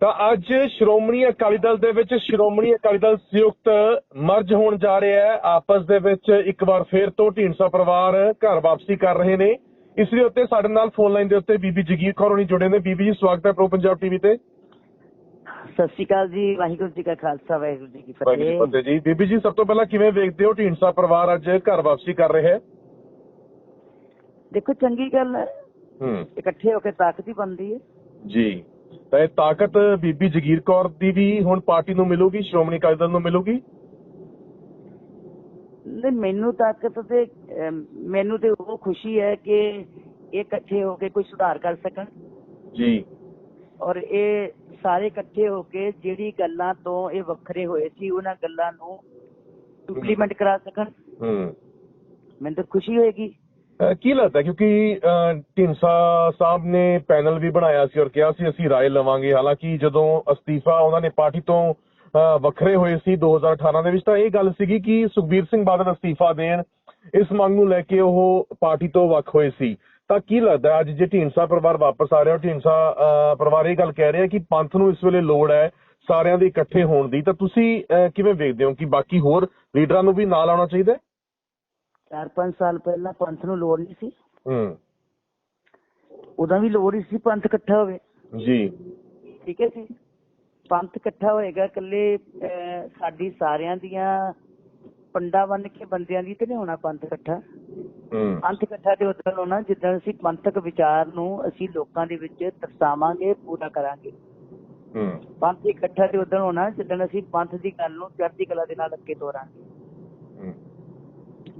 ਤਾਂ ਅੱਜ ਸ਼੍ਰੋਮਣੀ ਅਕਾਲੀ ਦਲ ਦੇ ਵਿੱਚ ਸ਼੍ਰੋਮਣੀ ਅਕਾਲੀ ਦਲ ਸੰਯੁਕਤ ਮਰਜ ਹੋਣ ਜਾ ਰਿਹਾ ਹੈ। ਆਪਸ ਦੇ ਵਿੱਚ ਇੱਕ ਵਾਰ ਫੇਰ ਤੋਂ ਢੀਂਡਸਾ ਪਰਿਵਾਰ ਘਰ ਵਾਪਸੀ ਕਰ ਰਹੇ ਨੇ। ਇਸ ਦੇ ਉੱਤੇ ਸਾਡੇ ਨਾਲ ਫੋਨ ਲਾਈਨ ਦੇ ਉੱਤੇ ਬੀਬੀ ਜਗੀਰ ਕੌਰ ਹੋਣੀ ਜੁੜੇ ਨੇ। ਬੀਬੀ ਜੀ ਸਵਾਗਤ ਹੈ ਪ੍ਰੋ ਪੰਜਾਬ ਟੀਵੀ ਤੇ। ਸਤਿ ਸ਼੍ਰੀ ਅਕਾਲ ਜੀ ਵਾਹਿਗੁਰੂ ਜੀ ਕਾ ਖਾਲਸਾ ਵਾਹਿਗੁਰੂ ਜੀ ਕੀ ਫਤਿਹ। ਜੀ। ਬੀਬੀ ਜੀ ਸਭ ਤੋਂ ਪਹਿਲਾਂ ਕਿਵੇਂ ਵੇਖਦੇ ਹੋ ਢੀਂਡਸਾ ਪਰਿਵਾਰ ਅੱਜ ਘਰ ਵਾਪਸੀ ਕਰ ਰਿਹਾ ਹੈ? ਦੇਖੋ ਚੰਗੀ ਗੱਲ ਹੈ। ਹੂੰ। ਇਕੱਠੇ ਹੋ ਕੇ ਤਾਕਤ ਹੀ ਬਣਦੀ ਹੈ। ਜੀ। ਤਾਂ ਇਹ ਤਾਕਤ ਬੀਬੀ ਜਗੀਰ ਕੌਰ ਦੀ ਵੀ ਹੁਣ ਪਾਰਟੀ ਨੂੰ ਮਿਲੂਗੀ ਸ਼੍ਰੋਮਣੀ ਅਕਾਲੀ ਦਲ ਨੂੰ ਮਿਲੂਗੀ? ਨਹੀਂ ਮੈਨੂੰ ਤਾਕਤ ਤੇ ਅਮ, ਮੈਨੂੰ ਤੇ ਉਹ ਖੁਸ਼ੀ ਹੈ ਕਿ ਇਹ ਇਕੱਠੇ ਹੋ ਕੇ ਕੋਈ ਸੁਧਾਰ ਕਰ ਸਕਣ। ਜੀ। ਔਰ ਇਹ ਸਾਰੇ ਇਕੱਠੇ ਹੋ ਕੇ ਜਿਹੜੀ ਗੱਲਾਂ ਤੋਂ ਇਹ ਵੱਖਰੇ ਹੋਏ ਸੀ ਉਹਨਾਂ ਗੱਲਾਂ ਨੂੰ ਇੰਪਲੀਮੈਂਟ ਕਰਾ ਸਕਣ। ਹੂੰ। ਮੈਨੂੰ ਤਾਂ ਖੁਸ਼ੀ ਹੋਏਗੀ। ਕੀ ਲੱਗਦਾ ਕਿਉਂਕਿ ਅਹ, ਢੀਂਡਸਾ ਸਾਹਿਬ ਨੇ ਪੈਨਲ ਵੀ ਬਣਾਇਆ ਸੀ ਔਰ ਕਿਹਾ ਸੀ ਅਸੀਂ ਰਾਏ ਲਵਾਂਗੇ। ਹਾਲਾਂਕਿ ਜਦੋਂ ਅਸਤੀਫਾ ਉਹਨਾਂ ਨੇ ਪਾਰਟੀ ਤੋਂ ਅਹ, ਵੱਖਰੇ ਹੋਏ ਸੀ 2018 ਦੇ ਵਿੱਚ ਤਾਂ ਇਹ ਗੱਲ ਸੀਗੀ ਕਿ ਸੁਖਬੀਰ ਸਿੰਘ ਬਾਦਲ ਅਸਤੀਫਾ ਦੇਣ ਇਸ ਮੰਗ ਨੂੰ ਲੈ ਕੇ ਉਹ ਪਾਰਟੀ ਤੋਂ ਵੱਖ ਹੋਏ ਸੀ। ਤਾਂ ਕੀ ਲੱਗਦਾ ਅੱਜ ਜੇ ਢੀਂਡਸਾ ਪਰਿਵਾਰ ਵਾਪਸ ਆ ਰਿਹਾ ਢੀਂਡਸਾ ਅਹ, ਪਰਿਵਾਰ ਇਹ ਗੱਲ ਕਹਿ ਰਿਹਾ ਕਿ ਪੰਥ ਨੂੰ ਇਸ ਵੇਲੇ ਲੋੜ ਹੈ ਸਾਰਿਆਂ ਦੇ ਇਕੱਠੇ ਹੋਣ ਦੀ ਤਾਂ ਤੁਸੀਂ ਅਹ, ਕਿਵੇਂ ਵੇਖਦੇ ਹੋ ਕਿ ਬਾਕੀ ਹੋਰ ਲੀਡਰਾਂ ਨੂੰ ਵੀ ਨਾਲ ਆਉਣਾ ਚਾਹੀਦਾ 4-5 ਸਾਲ ਪਹਿਲਾਂ ਪੰਥ ਨੂੰ ਲੋੜ ਨਹੀਂ ਸੀ। ਹੂੰ। ਉਦੋਂ ਵੀ ਲੋੜ ਹੀ ਸੀ ਪੰਥ ਇਕੱਠਾ ਹੋਵੇ। ਜੀ। ਠੀਕ ਹੈ ਜੀ। ਪੰਥ ਇਕੱਠਾ ਹੋਏਗਾ ਇਕੱਲੇ ਸਾਡੀ ਸਾਰਿਆਂ ਦੀਆਂ ਪੰਡਾ ਬਣ ਕੇ ਬੰਦਿਆਂ ਦੀ ਤੇ ਨਹੀਂ ਹੋਣਾ ਪੰਥ ਇਕੱਠਾ। ਹੂੰ। ਪੰਥ ਇਕੱਠਾ ਤੇ ਉਦੋਂ ਹੋਣਾ ਜਿੱਦਾਂ ਅਸੀਂ ਪੰਥਕ ਵਿਚਾਰ ਨੂੰ ਅਸੀਂ ਲੋਕਾਂ ਦੇ ਵਿੱਚ ਦਰਸਾਵਾਂਗੇ ਪੂਰਾ ਕਰਾਂਗੇ। ਹੂੰ। ਪੰਥ ਇਕੱਠਾ ਤੇ ਉਦੋਂ ਹੋਣਾ ਜਿੱਦਾਂ ਅਸੀਂ ਪੰਥ ਦੀ ਗੱਲ ਨੂੰ ਚੜ੍ਹਦੀ ਕਲਾ ਦੇ ਨਾਲ ਅੱਗੇ ਤੋਰਾਂਗੇ। ਹੂੰ।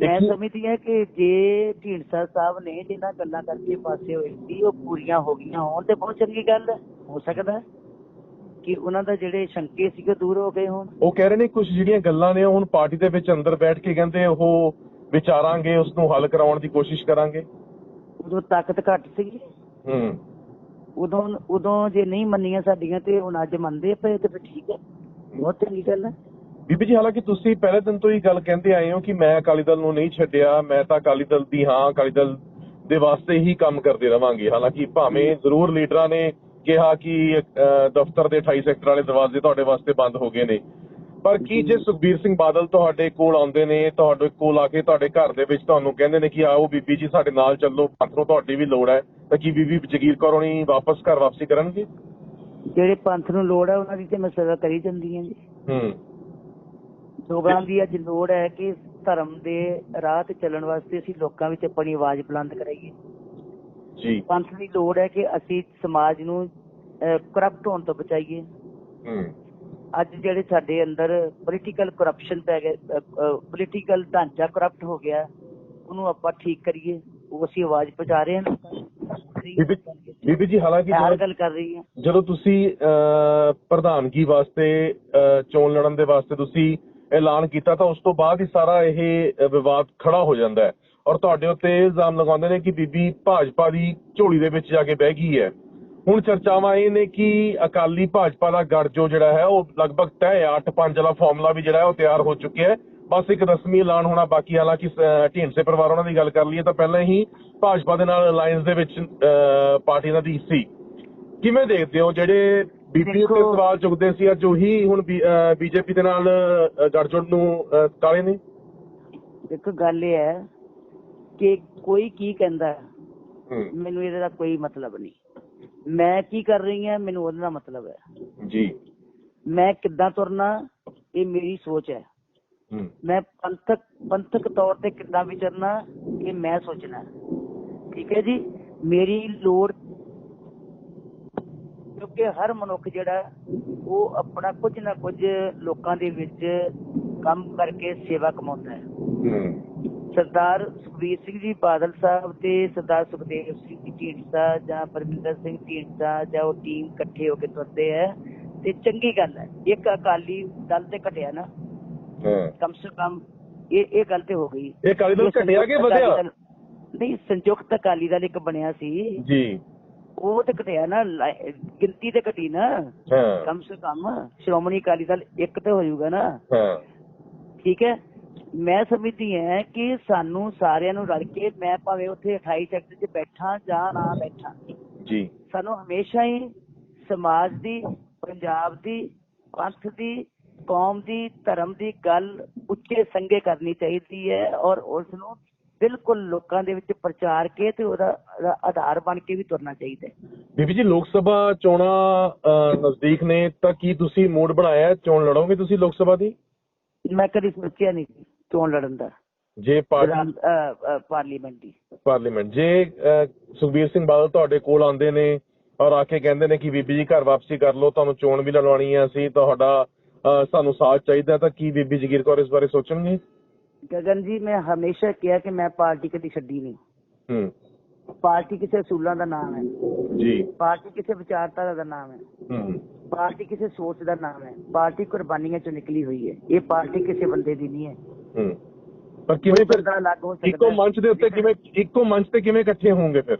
ਮੈਂ ਸਮਝਦੀ ਹਾਂ ਕਿ ਜੇ ਢੀਂਡਸਾ ਸਾਹਿਬ ਨੇ ਜਿਹਨਾਂ ਗੱਲਾਂ ਕਰਕੇ ਪਾਸੇ ਹੋਏ ਸੀ ਉਹ ਪੂਰੀਆਂ ਹੋ ਗਈਆਂ ਹੋਣ ਤੇ ਬਹੁਤ ਚੰਗੀ ਗੱਲ ਹੈ। ਹੋ ਸਕਦਾ ਕਿ ਉਹਨਾਂ ਦਾ ਜਿਹੜੇ ਸ਼ੰਕੇ ਸੀਗੇ ਦੂਰ ਹੋ ਗਏ ਹੋਣ। ਉਹ ਕਹਿ ਰਹੇ ਨੇ ਕੁਝ ਜਿਹੜੀਆਂ ਗੱਲਾਂ ਨੇ ਹੁਣ ਪਾਰਟੀ ਦੇ ਵਿੱਚ ਅੰਦਰ ਬੈਠ ਕੇ ਕਹਿੰਦੇ ਉਹ ਵਿਚਾਰਾਂਗੇ ਉਸ ਨੂੰ ਹੱਲ ਕਰਾਉਣ ਦੀ ਕੋਸ਼ਿਸ਼ ਕਰਾਂਗੇ। ਉਦੋਂ ਤਾਕਤ ਘੱਟ ਸੀਗੀ। ਹੂੰ। ਉਦੋਂ ਉਦੋਂ ਜੇ ਨਹੀਂ ਮੰਨੀਆਂ ਸਾਡੀਆਂ ਤੇ ਹੁਣ ਅੱਜ ਮੰਨਦੇ ਪਏ ਤੇ ਫਿਰ ਠੀਕ ਹੈ। ਬਹੁਤ ਚੰਗੀ ਗੱਲ ਹੈ। ਬੀਬੀ ਜੀ ਹਾਲਾਂਕਿ ਤੁਸੀਂ ਪਹਿਲੇ ਦਿਨ ਤੋਂ ਹੀ ਗੱਲ ਕਹਿੰਦੇ ਆਏ ਹੋ ਕਿ ਮੈਂ ਅਕਾਲੀ ਦਲ ਨੂੰ ਨਹੀਂ ਛੱਡਿਆ ਮੈਂ ਤਾਂ ਅਕਾਲੀ ਦਲ ਦੀ ਹਾਂ ਅਕਾਲੀ ਦਲ ਦੇ ਵਾਸਤੇ ਹੀ ਕੰਮ ਕਰਦੇ ਰਵਾਂਗੇ। ਹਾਲਾਂਕਿ ਭਾਵੇਂ ਜ਼ਰੂਰ ਲੀਡਰਾਂ ਨੇ ਕਿਹਾ ਕਿ ਦਫ਼ਤਰ ਦੇ 28 ਸੈਕਟਰ ਵਾਲੇ ਦਰਵਾਜ਼ੇ ਤੁਹਾਡੇ ਵਾਸਤੇ ਬੰਦ ਹੋ ਗਏ ਨੇ। ਪਰ ਕੀ ਜੇ ਸੁਖਬੀਰ ਸਿੰਘ ਬਾਦਲ ਤੁਹਾਡੇ ਕੋਲ ਆਉਂਦੇ ਨੇ ਤੁਹਾਡੇ ਕੋਲ ਆ ਕੇ ਤੁਹਾਡੇ ਘਰ ਦੇ ਵਿੱਚ ਤੁਹਾਨੂੰ ਕਹਿੰਦੇ ਨੇ ਕਿ ਆਓ ਬੀਬੀ ਜੀ ਸਾਡੇ ਨਾਲ ਚੱਲੋ ਪੰਥ ਤੁਹਾਡੀ ਵੀ ਲੋੜ ਹੈ ਤਾਂ ਕੀ ਬੀਬੀ ਜਗੀਰ ਕੌਰ ਹੋਣੀ ਵਾਪਸ ਘਰ ਵਾਪਸੀ ਕਰਨਗੇ? ਜਿਹੜੇ ਪੰਥ ਨੂੰ ਲੋੜ ਹੈ ਉਹਨਾਂ ਦੀ ਤੇ ਮੈਂ ਸੇਵਾ ਕਰੀ ਜਾਂਦੀ ਹਾਂ ਜੀ। ਹੂੰ। ਲੋਕਾਂ ਦੀ ਅੱਜ ਲੋੜ ਹੈ ਕਿ ਧਰਮ ਦੇ ਰਾਹ ਤੇ ਚੱਲਣ ਵਾਸਤੇ ਅਸੀਂ ਲੋਕਾਂ ਵਿੱਚ ਆਪਣੀ ਆਵਾਜ਼ ਬੁਲੰਦ ਕਰਾਈਏ। ਜੀ। ਪੰਥ ਦੀ ਲੋੜ ਹੈ ਕਿ ਅਸੀਂ ਸਮਾਜ ਨੂੰ ਕਰਪਟ ਹੋਣ ਤੋਂ ਬਚਾਈਏ। ਹੂੰ। ਅੱਜ ਜਿਹੜੇ ਸਾਡੇ ਅੰਦਰ ਪੋਲੀਟੀਕਲ ਕਰਪਸ਼ਨ ਪੈ ਗਿਆ ਪੋਲੀਟੀਕਲ ਢਾਂਚਾ ਕਰਪਟ ਹੋ ਗਿਆ ਉਹਨੂੰ ਆਪਾਂ ਠੀਕ ਕਰੀਏ। ਉਹ ਅਸੀਂ ਆਵਾਜ਼ ਪਹੁੰਚਾ ਰਹੇ ਹਾਂ। ਬੀਬੀ ਜੀ ਹਾਲਾਂਕਿ ਗੱਲ ਕਰ ਰਹੀ ਹਾਂ। ਜਦੋਂ ਤੁਸੀਂ ਪ੍ਰਧਾਨਗੀ ਵਾਸਤੇ ਚੋਣ ਲੜਨ ਦੇ ਵਾਸਤੇ ਤੁਸੀਂ ਐਲਾਨ ਕੀਤਾ ਤਾਂ ਉਸ ਤੋਂ ਬਾਅਦ ਹੀ ਸਾਰਾ ਇਹ ਵਿਵਾਦ ਖੜਾ ਹੋ ਜਾਂਦਾ ਹੈ। ਔਰ ਤੁਹਾਡੇ ਉੱਤੇ ਇਲਜ਼ਾਮ ਲਗਾਉਂਦੇ ਨੇ ਕਿ ਬੀਬੀ ਭਾਜਪਾ ਦੀ ਝੋਲੀ ਦੇ ਵਿੱਚ ਜਾ ਕੇ ਬਹਿ ਗਈ ਹੈ। ਹੁਣ ਚਰਚਾਵਾਂ ਇਹ ਨੇ ਕਿ ਅਕਾਲੀ ਭਾਜਪਾ ਦਾ ਗੜ ਜਿਹੜਾ ਹੈ ਉਹ ਲਗਭਗ ਤੈਅ ਹੈ 8-5 ਵਾਲਾ ਫਾਰਮੂਲਾ ਵੀ ਜਿਹੜਾ ਹੈ ਉਹ ਤਿਆਰ ਹੋ ਚੁੱਕਿਆ ਹੈ। ਬਸ ਇੱਕ ਰਸਮੀ ਐਲਾਨ ਹੋਣਾ ਬਾਕੀ ਹਾਲਾਂਕਿ ਢੀਂਡਸੇ ਪਰਿਵਾਰ ਉਹਨਾਂ ਦੀ ਗੱਲ ਕਰ ਲਈਏ ਤਾਂ ਪਹਿਲਾਂ ਹੀ ਭਾਜਪਾ ਦੇ ਨਾਲ ਅਲਾਈਅੰਸ ਦੇ ਵਿੱਚ ਅਹ, ਪਾਰਟੀ ਇਹਨਾਂ ਦੀ ਸੀ। ਕਿਵੇਂ ਦੇਖਦੇ ਹੋ ਜਿਹੜੇ ਉੱਤੇ ਦੇਖੋ- ਸਵਾਲ ਚੁੱਕਦੇ ਸੀ ਅੱਜ ਉਹੀ ਹੁਣ ਬੀਜੇਪੀ ਦੇ ਨਾਲ ਅਹ, ਗੱਠਜੋੜ ਨੂੰ ਕਾਲੇ ਨੇ? ਇੱਕ ਗੱਲ ਇਹ ਹੈ ਕਿ ਕੋਈ ਕੀ ਕਹਿੰਦਾ ਮੈਨੂੰ ਇਹਦੇ ਦਾ ਕੋਈ ਮਤਲਬ ਨਹੀਂ। ਮੈਂ ਕੀ ਕਰ ਰਹੀ ਹਾਂ ਮੈਨੂੰ ਉਹਦਾ ਮਤਲਬ ਹੈ। ਜੀ। ਮੈਂ ਕਿੱਦਾਂ ਤੁਰਨਾ ਇਹ ਮੇਰੀ ਸੋਚ ਹੈ। ਮੈਂ ਪੰਥਕ ਪੰਥਕ ਤੌਰ ਤੇ ਕਿੱਦਾਂ ਵਿਚਰਨਾ ਇਹ ਮੈਂ ਸੋਚਣਾ। ਠੀਕ ਹੈ ਜੀ? ਮੇਰੀ ਲੋੜ ਕਿਉਂਕਿ ਹਰ ਮਨੁੱਖ ਜਿਹੜਾ ਉਹ ਆਪਣਾ ਕੁਝ ਨਾ ਕੁਝ ਲੋਕਾਂ ਦੇ ਵਿੱਚ ਕੰਮ ਕਰਕੇ ਸੇਵਾ ਕਮਾਉਂਦਾ ਹੈ। ਸਰਦਾਰ ਸੁਖਬੀਰ ਸਿੰਘ ਜੀ ਬਾਦਲ ਸਾਹਿਬ ਤੇ ਸਰਦਾਰ ਸੁਖਦੇਵ ਸਿੰਘ ਜੀ ਢੀਂਡਸਾ ਜਾਂ ਪਰਮਿੰਦਰ ਸਿੰਘ ਢੀਂਡਸਾ ਜਾਂ ਉਹ ਟੀਮ ਇਕੱਠੇ ਹੋ ਕੇ ਤੁਰਦੇ ਹੈ ਤੇ ਚੰਗੀ ਗੱਲ ਹੈ ਇੱਕ ਅਕਾਲੀ ਦਲ ਤੇ ਘਟਿਆ ਨਾ। ਕਮ ਸੇ ਕਮ ਇਹ ਇਹ ਗੱਲ ਤੇ ਹੋ ਗਈ। ਇਹ ਅਕਾਲੀ ਦਲ ਘਟਿਆ ਕਿ ਵਧਿਆ? ਨਹੀਂ ਸੰਯੁਕਤ ਅਕਾਲੀ ਦਲ ਇੱਕ ਬਣਿਆ ਸੀ। ਜੀ। ਉਹ ਤੇ ਘਟਿਆ ਨਾ ਲਾਇ- ਗਿਣਤੀ ਤੇ ਘਟੀ ਨਾ। ਹਾਂ। ਕਮ ਸੇ ਕਮ ਸ਼੍ਰੋਮਣੀ ਅਕਾਲੀ ਦਲ ਇੱਕ ਤੇ ਹੋ ਜਾਊਗਾ ਨਾ। ਹਾਂ। ਠੀਕ ਹੈ? ਮੈਂ ਸਮਝਦੀ ਹਾਂ ਕਿ ਸਾਨੂੰ ਸਾਰਿਆਂ ਨੂੰ ਰਲ ਕੇ ਮੈਂ ਭਾਵੇਂ ਉੱਥੇ 28 ਸੈਕਟਰ 'ਚ ਬੈਠਾ ਜਾਂ ਨਾ ਬੈਠਾ। ਜੀ। ਸਾਨੂੰ ਹਮੇਸ਼ਾ ਹੀ ਸਮਾਜ ਦੀ ਪੰਜਾਬ ਦੀ ਪੰਥ ਦੀ ਕੌਮ ਦੀ ਧਰਮ ਦੀ ਗੱਲ ਉੱਚੇ ਸੰਗੇ ਕਰਨੀ ਚਾਹੀਦੀ ਹੈ ਔਰ ਉਸ ਨੂੰ ਬਿਲਕੁਲ ਲੋਕਾਂ ਦੇ ਵਿੱਚ ਪ੍ਰਚਾਰ ਕੇ ਤੇ ਉਹਦਾ ਆਧਾਰ ਬਣ ਕੇ ਵੀ ਤੁਰਨਾ ਚਾਹੀਦਾ ਹੈ। ਬੀਬੀ ਜੀ ਲੋਕ ਸਭਾ ਚੋਣਾਂ ਨਜ਼ਦੀਕ ਨੇ ਤਾਂ ਕੀ ਤੁਸੀਂ ਮੂਡ ਬਣਾਇਆ? ਚੋਣ ਲੜੋਗੇ ਤੁਸੀਂ ਲੋਕ ਸਭਾ ਦੀ? ਮੈਂ ਕਦੀ ਸੋਚਿਆ ਨਹੀਂ ਸੀ ਚੋਣ ਲੜਨ ਦਾ। ਜੇ ਪਾਰਟੀ ਪਾਰਲੀਮੈਂਟ ਦੀ। ਪਾਰਲੀਮੈਂਟ। ਜੇ ਸੁਖਬੀਰ ਸਿੰਘ ਬਾਦਲ ਤੁਹਾਡੇ ਕੋਲ ਆਉਂਦੇ ਨੇ ਔਰ ਆ ਕੇ ਕਹਿੰਦੇ ਨੇ ਕਿ ਬੀਬੀ ਜੀ ਘਰ ਵਾਪਸੀ ਕਰ ਲਓ ਤੁਹਾਨੂੰ ਚੋਣ ਵੀ ਲੜਵਾਉਣੀ ਹੈ ਅਸੀਂ ਤੁਹਾਡਾ ਸਾਨੂੰ ਸਾਥ ਚਾਹੀਦਾ ਤਾਂ ਕੀ ਬੀਬੀ ਜਗੀਰ ਕੌਰ ਇਸ ਬਾਰੇ ਸੋਚਣਗੇ? ਗਗਨ ਜੀ ਮੈਂ ਹਮੇਸ਼ਾ ਕਿਹਾ ਕਿ ਮੈਂ ਪਾਰਟੀ ਕਦੀ ਛੱਡੀ ਨਹੀਂ। ਹੂੰ। ਪਾਰਟੀ ਕਿਸੇ ਅਸੂਲਾਂ ਦਾ ਨਾਮ ਹੈ। ਜੀ। ਪਾਰਟੀ ਕਿਸੇ ਵਿਚਾਰਧਾਰਾ ਦਾ ਨਾਮ ਹੈ। ਹੂੰ ਪਾਰਟੀ ਕਿਸੇ ਸੋਚ ਦਾ ਨਾਮ ਹੈ। ਪਾਰਟੀ ਕੁਰਬਾਨੀਆਂ ਚੋਂ ਨਿਕਲੀ ਹੋਈ ਹੈ। ਇਹ ਪਾਰਟੀ ਕਿਸੇ ਬੰਦੇ ਦੀ ਨਹੀਂ ਹੈ। ਹੂੰ। ਪਰ ਕਿਵੇਂ ਫਿਰ ਇੱਕੋ ਮੰਚ ਦੇ ਉੱਤੇ ਕਿਵੇਂ ਇੱਕੋ ਮੰਚ ਤੇ ਕਿਵੇਂ ਇਕੱਠੇ ਹੋਵੋਗੇ ਫਿਰ?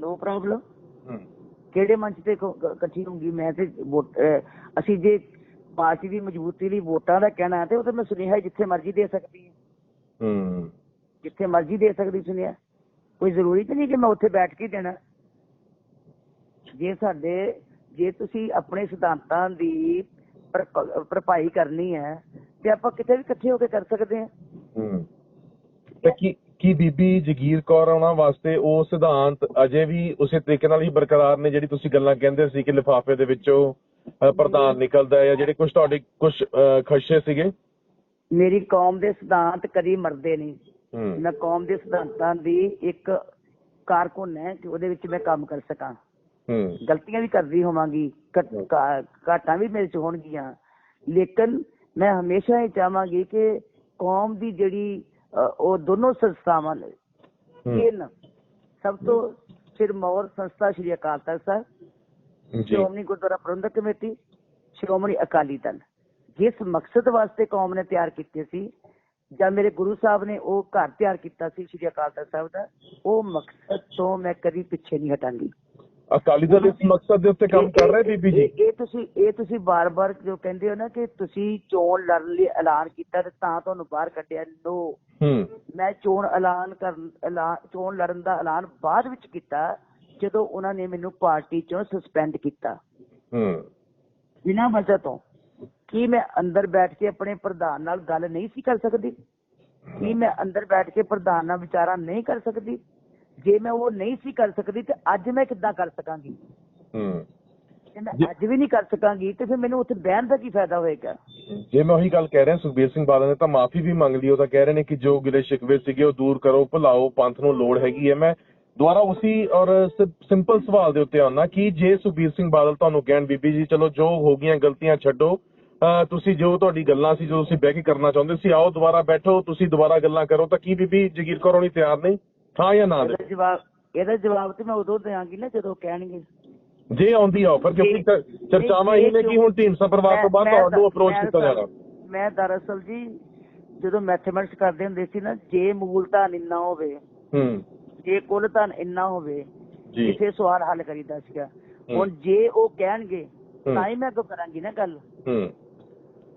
ਨੋ ਪ੍ਰੋਬਲਮ ਹੂੰ। ਕਿਹੜੇ ਮੰਚ ਤੇ ਇਕੱਠੀ ਹੋਊਗੀ? ਮੈਂ ਤੇ ਅਸੀਂ ਜੇ ਪਾਰਟੀ ਦੀ ਮਜ਼ਬੂਤੀ ਲਈ ਵੋਟਾਂ ਦਾ ਕਹਿਣਾ ਹੈ ਤੇ ਉਹ ਤਾਂ ਮੈਂ ਸੁਨੇਹਾ ਜਿੱਥੇ ਮਰਜ਼ੀ ਦੇ ਸਕਦੀ ਹਾਂ। ਹੂੰ। ਜਿੱਥੇ ਮਰਜ਼ੀ ਦੇ ਸਕਦੀ ਸੁਨੇਹਾ। ਕੋਈ ਜ਼ਰੂਰੀ ਤਾਂ ਨਹੀਂ ਕਿ ਮੈਂ ਉੱਥੇ ਬੈਠ ਕੇ ਦੇਣਾ। ਜੇ ਸਾਡੇ ਜੇ ਤੁਸੀਂ ਆਪਣੇ ਸਿਧਾਂਤਾਂ ਦੀ ਭਰਪ- ਭਰਪਾਈ ਕਰਨੀ ਹੈ ਤੇ ਆਪਾਂ ਕਿਤੇ ਵੀ ਇਕੱਠੇ ਹੋ ਕੇ ਕਰ ਸਕਦੇ ਹਾਂ। ਹੂੰ। ਤੇ ਕੀ ਕੀ ਬੀਬੀ ਜਗੀਰ ਕੌਰ ਉਹਨਾਂ ਵਾਸਤੇ ਉਹ ਸਿਧਾਂਤ ਅਜੇ ਵੀ ਉਸੇ ਤਰੀਕੇ ਨਾਲ ਹੀ ਬਰਕਰਾਰ ਨੇ ਜਿਹੜੀ ਤੁਸੀਂ ਗੱਲਾਂ ਕਹਿੰਦੇ ਸੀ ਕਿ ਲਿਫਾਫੇ ਦੇ ਵਿੱਚੋਂ ਪ੍ਰਧਾਨ ਨਿਕਲਦਾ ਹੈ ਜਾਂ ਜਿਹੜੇ ਕੁਝ ਤੁਹਾਡੇ ਕੁਝ ਖਦਸ਼ੇ ਸੀਗੇ? ਮੇਰੀ ਕੌਮ ਦੇ ਸਿਧਾਂਤ ਕਦੀ ਮਰਦੇ ਨਹੀਂ। ਮੈਂ ਕੌਮ ਦੇ ਸਿਧਾਂਤਾਂ ਦੀ ਇੱਕ ਕਾਰਕੁਨ ਹੈ ਕਿ ਉਹਦੇ ਵਿੱਚ ਮੈਂ ਕੰਮ ਕਰ ਸਕਾਂ। ਗਲਤੀਆਂ ਵੀ ਕਰਦੀ ਹੋਵਾਂਗੀ ਘਟ- ਵੀ ਮੇਰੇ ਚ ਹੋਣਗੀਆਂ। ਲੇਕਿਨ ਮੈਂ ਹਮੇਸ਼ਾ ਇਹ ਚਾਹਾਂਗੀ ਕਿ ਕੌਮ ਦੀ ਜਿਹੜੀ ਉਹ ਦੋਨੋਂ ਸੰਸਥਾਵਾਂ ਨੇ। ਤਿੰਨ। ਸਭ ਤੋਂ ਸਿਰਮੌਰ ਸੰਸਥਾ ਸ਼੍ਰੀ ਅਕਾਲ ਤਖਤ ਸਾਹਿਬ ਸ਼੍ਰੋਮਣੀ ਗੁਰਦੁਆਰਾ ਪ੍ਰਬੰਧਕ ਕਮੇਟੀ ਸ਼੍ਰੋਮਣੀ ਅਕਾਲੀ ਦਲ। ਜਿਸ ਮਕਸਦ ਵਾਸਤੇ ਕੌਮ ਨੇ ਤਿਆਰ ਕੀਤੇ ਸੀ ਜਾਂ ਮੇਰੇ ਗੁਰੂ ਸਾਹਿਬ ਨੇ ਉਹ ਘਰ ਤਿਆਰ ਕੀਤਾ ਸੀ ਸ਼੍ਰੀ ਅਕਾਲ ਤਖਤ ਸਾਹਿਬ ਦਾ ਉਹ ਮਕਸਦ ਤੋਂ ਮੈਂ ਕਦੀ ਪਿੱਛੇ ਨਹੀਂ ਹਟਾਂਗੀ। ਅਕਾਲੀ ਦਲ ਇਸ ਮਕਸਦ ਦੇ ਉੱਤੇ ਕੰਮ ਕਰ ਰਿਹਾ ਬੀਬੀ ਜੀ? ਇਹ ਤੁਸੀਂ ਇਹ ਤੁਸੀਂ ਬਾਰ-ਬਾਰ ਜੋ ਕਹਿੰਦੇ ਹੋ ਨਾ ਕਿ ਤੁਸੀਂ ਚੋਣ ਲੜਨ ਲਈ ਐਲਾਨ ਕੀਤਾ ਤੇ ਤਾਂ ਤੁਹਾਨੂੰ ਬਾਹਰ ਕੱਢਿਆ ਨੋ। ਹੂੰ। ਮੈਂ ਚੋਣ ਐਲਾਨ ਕਰਨ ਚੋਣ ਲੜਨ ਦਾ ਐਲਾਨ ਬਾਅਦ ਵਿੱਚ ਕੀਤਾ। ਜਦੋਂ ਉਹਨਾਂ ਨੇ ਮੈਨੂੰ ਪਾਰਟੀ ਚੋਂ ਸਸਪੈਂਡ ਕੀਤਾ। ਹੂੰ। ਬਿਨਾਂ ਵਜ੍ਹਾ ਤੋਂ। ਕੀ ਮੈਂ ਅੰਦਰ ਬੈਠ ਕੇ ਆਪਣੇ ਪ੍ਰਧਾਨ ਨਾਲ ਗੱਲ ਨਹੀਂ ਸੀ ਕਰ ਸਕਦੀ? ਕੀ ਮੈਂ ਅੰਦਰ ਬੈਠ ਕੇ ਪ੍ਰਧਾਨ ਨਾਲ ਵਿਚਾਰਾ ਨਹੀਂ ਕਰ ਸਕਦੀ? ਜੇ ਮੈਂ ਉਹ ਨਹੀਂ ਸੀ ਕਰ ਸਕਦੀ ਤੇ ਅੱਜ ਮੈਂ ਕਿੱਦਾਂ ਕਰ ਸਕਾਂਗੀ? ਹੂੰ। ਜੇ ਮੈਂ ਅੱਜ ਵੀ ਨਹੀਂ ਕਰ ਸਕਾਂਗੀ ਤੇ ਫਿਰ ਮੈਨੂੰ ਉੱਥੇ ਬਹਿਣ ਦਾ ਕੀ ਫਾਇਦਾ ਹੋਏਗਾ? ਜੇ ਮੈਂ ਉਹੀ ਗੱਲ ਕਹਿ ਰਿਹਾ ਸੁਖਬੀਰ ਸਿੰਘ ਬਾਦਲ ਨੇ ਤਾਂ ਮਾਫੀ ਵੀ ਮੰਗ ਲਈ। ਉਹ ਤਾਂ ਕਹਿ ਰਹੇ ਨੇ ਕਿ ਜੋ ਗਿਲੇ ਸ਼ਿਕਵੇ ਸੀਗੇ ਉਹ ਦੂਰ ਕਰੋ ਭੁਲਾਓ ਪੰਥ ਨੂੰ ਲੋੜ ਹੈਗੀ ਹੈ। ਮੈਂ ਦੁਬਾਰਾ ਉਸੀ ਔਰ ਸਿੰਪਲ ਸਵਾਲ ਦੇ ਉੱਤੇ ਆਉਣਾ ਕਿ ਜੇ ਸੁਖਬੀਰ ਸਿੰਘ ਬਾਦਲ ਤੁਹਾਨੂੰ ਕਹਿਣ ਬੀਬੀ ਜੀ ਚਲੋ ਜੋ ਹੋ ਗਈਆਂ ਗਲਤੀਆਂ ਛੱਡੋ ਤੁਸੀਂ ਜੋ ਤੁਹਾਡੀ ਗੱਲਾਂ ਸੀ ਜੋ ਤੁਸੀਂ ਬਹਿ ਕੇ ਕਰਨਾ ਚਾਹੁੰਦੇ ਸੀ ਆਓ ਦੁਬਾਰਾ ਬੈਠੋ ਤੁਸੀਂ ਦੁਬਾਰਾ ਗੱਲਾਂ ਕਰੋ ਤਾਂ ਕੀ ਬੀਬੀ ਜਗੀਰ ਕੌਰ ਹੋਣੀ ਤਿਆਰ ਨਹੀਂ ਹਾਂ ਜਾਂ ਨਾ ਦੇ? ਇਹਦਾ ਜਵਾਬ ਇਹਦਾ ਜਵਾਬ ਤੇ ਮੈਂ ਉਦੋਂ ਦੇਵਾਂਗੀ ਨਾ ਜਦੋਂ ਕਹਿਣਗੇ। ਜੇ ਆਉਂਦੀ ਆਫਰ ਕਿਉਂਕਿ ਚ- ਚਰਚਾਵਾਂ ਇਹ ਨੇ ਕਿ ਹੁਣ ਢੀਂਡਸਾ ਪਰਿਵਾਰ ਤੋਂ ਬਾਅਦ ਤੁਹਾਨੂੰ ਅਪਰੋਚ ਕੀਤਾ ਜਾਣਾ। ਮੈਂ ਦਰਅਸਲ ਜੀ ਜਦੋਂ ਮੈਥਮੈਟਿਕਸ ਕਰਦੇ ਹੁੰਦੇ ਸੀ ਨਾ ਜੇ ਮੂਲ ਧਨ ਇੰਨਾ ਹੋਵੇ ਹੂੰ। ਜੇ ਕੁੱਲ ਧਨ ਇੰਨਾ ਹੋਵੇ ਜੀ। ਕਿਸੇ ਸਵਾਲ ਹੱਲ ਕਰੀਦਾ ਸੀਗਾ। ਹੁਣ ਜੇ ਉਹ ਕਹਿਣਗੇ। ਤਾਂ ਹੀ ਮੈਂ ਅੱਗੋਂ ਕਰਾਂਗੀ ਨਾ ਗੱਲ। ਹੂੰ।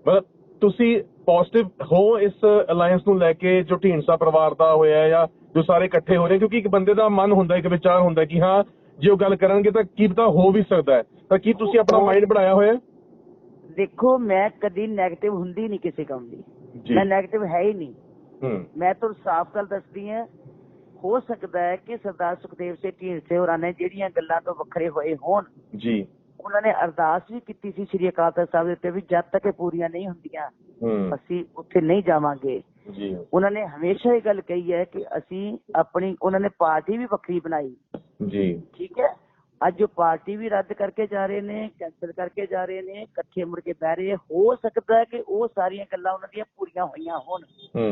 ਮਤਲਬ ਤੁਸੀਂ ਪੋਜ਼ਿਟਿਵ ਹੋ ਇਸ ਅਲਾਈਅੰਸ ਨੂੰ ਲੈ ਕੇ ਜੋ ਢੀਂਡਸਾ ਪਰਿਵਾਰ ਦਾ ਹੋਇਆ ਹੈ ਜਾਂ ਜੋ ਸਾਰੇ ਇਕੱਠੇ ਹੋ ਰਹੇ ਕਿਉਂਕਿ ਇੱਕ ਬੰਦੇ ਦਾ ਮਨ ਹੁੰਦਾ ਇੱਕ ਵਿਚਾਰ ਹੁੰਦਾ ਕਿ ਹਾਂ ਜੇ ਉਹ ਗੱਲ ਕਰਨਗੇ ਤਾਂ ਕੀ ਪਤਾ ਹੋ ਵੀ ਸਕਦਾ ਹੈ। ਤਾਂ ਕੀ ਤੁਸੀਂ ਆਪਣਾ ਮਾਈਂਡ ਬਣਾਇਆ ਹੋਇਆ? ਦੇਖੋ ਮੈਂ ਕਦੀ 네ਗੇਟਿਵ ਹੁੰਦੀ ਨਹੀਂ ਕਿਸੇ ਕੰਮ ਦੀ। ਮੈਂ 네ਗੇਟਿਵ ਹੈ ਹੀ ਨਹੀਂ। ਮੈਂ ਤੁਹਾਨੂੰ ਸਾਫ਼ ਗੱਲ ਦੱਸਦੀ ਹਾਂ ਹੋ ਸਕਦਾ ਹੈ ਕਿ ਸਰਦਾਰ ਸੁਖਦੇਵ ਸਿੰਘ ਢੀਂਡਸੇ ਹੋਰਾਂ ਨੇ ਜਿਹੜੀਆਂ ਗੱਲਾਂ ਤੋਂ ਵੱਖਰੇ ਹੋਏ ਹੋਣ। ਜੀ। ਉਹਨਾਂ ਨੇ ਅਰਦਾਸ ਵੀ ਕੀਤੀ ਸੀ ਸ੍ਰੀ ਅਕਾਲ ਤਖਤ ਸਾਹਿਬ ਦੇ ਉੱਤੇ ਵੀ ਜਦ ਤੱਕ ਇਹ ਪੂਰੀਆਂ ਨਹੀਂ ਹੁੰਦੀਆਂ ਅਸੀਂ ਉੱਥੇ ਨਹੀਂ ਜਾਵਾਂਗੇ। ਜੀ। ਉਹਨਾਂ ਨੇ ਹਮੇਸ਼ਾ ਇਹ ਗੱਲ ਕਹੀ ਹੈ ਕਿ ਅਸੀਂ ਆਪਣੀ ਉਹਨਾਂ ਨੇ ਪਾਰਟੀ ਵੀ ਵੱਖਰੀ ਬਣਾਈ। ਜੀ। ਠੀਕ ਹੈ? ਅੱਜ ਉਹ ਪਾਰਟੀ ਵੀ ਰੱਦ ਕਰਕੇ ਜਾ ਰਹੇ ਨੇ ਕੈਂਸਲ ਕਰਕੇ ਜਾ ਰਹੇ ਨੇ ਇਕੱਠੇ ਮੁੜ ਕੇ ਬਹਿ ਰਹੇ ਹੋ ਸਕਦਾ ਹੈ ਕਿ ਉਹ ਸਾਰੀਆਂ ਗੱਲਾਂ ਉਹਨਾਂ ਦੀਆਂ ਪੂਰੀਆਂ ਹੋਈਆਂ ਹੋਣ।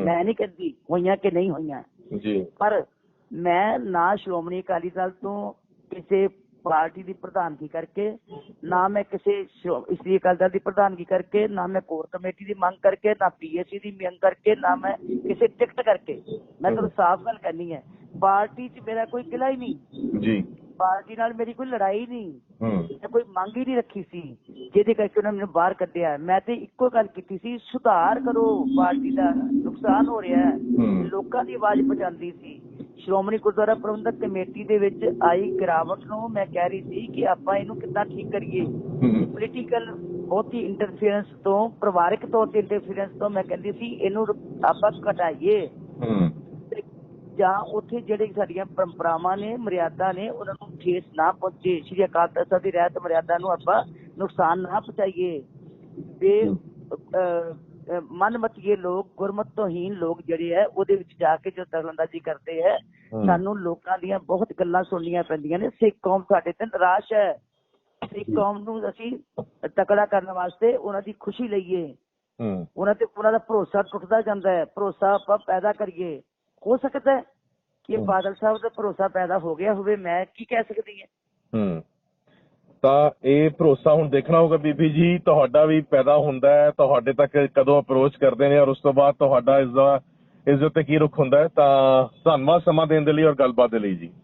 ਮੈਂ ਨਹੀਂ ਕਹਿੰਦੀ ਹੋਈਆਂ ਕਿ ਨਹੀਂ ਹੋਈਆਂ। ਜੀ। ਪਰ ਮੈਂ ਨਾ ਸ਼੍ਰੋਮਣੀ ਅਕਾਲੀ ਦਲ ਤੋਂ ਕਿਸੇ ਪਾਰਟੀ ਦੀ ਪ੍ਰਧਾਨਗੀ ਕਰਕੇ ਨਾ ਮੈਂ ਕਿਸੇ ਇਸਤਰੀ ਅਕਾਲੀ ਦਲ ਦੀ ਪ੍ਰਧਾਨਗੀ ਕਰਕੇ ਨਾ ਮੈਂ ਕੋਰ ਕਮੇਟੀ ਦੀ ਮੰਗ ਕਰਕੇ ਨਾ ਪੀਐਸਸੀ ਦੀ ਮੰਗ ਕਰਕੇ ਨਾ ਮੈਂ ਕਿਸੇ ਟਿਕਟ ਕਰਕੇ। ਮੈਂ ਤੁਹਾਨੂੰ ਸਾਫ਼ ਗੱਲ ਕਰਨੀ ਹੈ ਪਾਰਟੀ 'ਚ ਮੇਰਾ ਕੋਈ ਕਿਲਾ ਹੀ ਨਹੀਂ। ਜੀ। ਪਾਰਟੀ ਨਾਲ ਮੇਰੀ ਕੋਈ ਲੜਾਈ ਨਹੀਂ। ਹੂੰ। ਮੈਂ ਕੋਈ ਮੰਗ ਹੀ ਨਹੀਂ ਰੱਖੀ ਸੀ ਜਿਹਦੇ ਕਰਕੇ ਉਹਨਾਂ ਨੇ ਮੈਨੂੰ ਬਾਹਰ ਕੱਢਿਆ। ਮੈਂ ਤੇ ਇੱਕੋ ਗੱਲ ਕੀਤੀ ਸੀ ਸੁਧਾਰ ਕਰੋ ਪਾਰਟੀ ਦਾ ਨੁਕਸਾਨ ਹੋ ਰਿਹਾ ਹੈ। ਲੋਕਾਂ ਦੀ ਆਵਾਜ਼ ਪਹੁੰਚਾਉਂਦੀ ਸੀ। ਸ਼੍ਰੋਮਣੀ ਗੁਰਦੁਆਰਾ ਪ੍ਰਬੰਧਕ ਕਮੇਟੀ ਦੇ ਵਿੱਚ ਆਈ ਗਿਰਾਵਟ ਨੂੰ ਮੈਂ ਕਹਿ ਰਹੀ ਸੀ ਕਿ ਆਪਾਂ ਇਹਨੂੰ ਕਿੱਦਾਂ ਠੀਕ ਕਰੀਏ। ਪੋਲੀਟੀਕਲ ਬਹੁਤੀ ਇੰਟਰਫੀਰੈਂਸ ਤੋਂ ਪਰਿਵਾਰਕ ਤੌਰ ਤੇ ਇੰਟਰਫੀਰੈਂਸ ਤੋਂ ਮੈਂ ਕਹਿੰਦੀ ਸੀ ਇਹਨੂੰ ਆਪਾਂ ਘਟਾਈਏ। ਜਾਂ ਉੱਥੇ ਜਿਹੜੇ ਸਾਡੀਆਂ ਪਰੰਪਰਾਵਾਂ ਨੇ ਮਰਿਆਦਾ ਨੇ ਉਹਨਾਂ ਨੂੰ ਠੇਸ ਨਾ ਪਹੁੰਚੇ ਸ਼੍ਰੀ ਅਕਾਲ ਤਖਤ ਸਾਹਿਬ ਦੀ ਰਹਿਤ ਮਰਿਆਦਾ ਨੂੰ ਆਪਾਂ ਨੁਕਸਾਨ ਨਾ ਪਹੁੰਚਾਈਏ। ਤੇ ਮਨਮਤੀਏ ਲੋਕ ਗੁਰਮਤ ਤੋਂ ਹੀਨ ਲੋਕ ਜਿਹੜੇ ਹੈ ਉਹਦੇ ਵਿੱਚ ਜਾ ਕੇ ਜੋ ਦਖਲਅੰਦਾਜ਼ੀ ਕਰਦੇ ਹੈ। ਸਾਨੂੰ ਲੋਕਾਂ ਦੀਆਂ ਬਹੁਤ ਗੱਲਾਂ ਸੁਣਨੀਆਂ ਪੈਂਦੀਆਂ ਨੇ। ਸਿੱਖ ਕੌਮ ਸਾਡੇ ਤੇ ਨਿਰਾਸ਼ ਹੈ। ਸਿੱਖ ਕੌਮ ਨੂੰ ਅਸੀਂ ਤਕੜਾ ਕਰਨ ਵਾਸਤੇ ਉਹਨਾਂ ਦੀ ਖੁਸ਼ੀ ਲਈਏ। ਉਹਨਾਂ ਤੇ ਉਹਨਾਂ ਦਾ ਭਰੋਸਾ ਟੁੱਟਦਾ ਜਾਂਦਾ ਹੈ। ਭਰੋਸਾ ਆਪਾਂ ਪੈਦਾ ਕਰੀਏ। ਹੋ ਸਕਦਾ ਹੈ ਕਿ। ਬਾਦਲ ਸਾਹਿਬ ਦਾ ਭਰੋਸਾ ਪੈਦਾ ਹੋ ਗਿਆ ਹੋਵੇ ਮੈਂ ਕੀ ਕਹਿ ਸਕਦੀ ਹਾਂ? ਹੂੰ। ਤਾਂ ਇਹ ਭਰੋਸਾ ਹੁਣ ਦੇਖਣਾ ਹੋਗਾ ਬੀਬੀ ਜੀ ਤੁਹਾਡਾ ਵੀ ਪੈਦਾ ਹੁੰਦਾ ਹੈ ਤੁਹਾਡੇ ਤੱਕ ਕਦੋਂ ਅਪਰੋਚ ਕਰਦੇ ਨੇ ਔਰ ਉਸ ਤੋਂ ਬਾਅਦ ਤੁਹਾਡਾ ਇਸ ਦਾ ਇਸ ਦੇ ਉੱਤੇ ਕੀ ਰੁਖ ਹੁੰਦਾ ਹੈ? ਤਾਂ ਧੰਨਵਾਦ ਸਮਾਂ ਦੇਣ ਦੇ ਲਈ ਔਰ ਗੱਲਬਾਤ ਦੇ ਲਈ ਜੀ।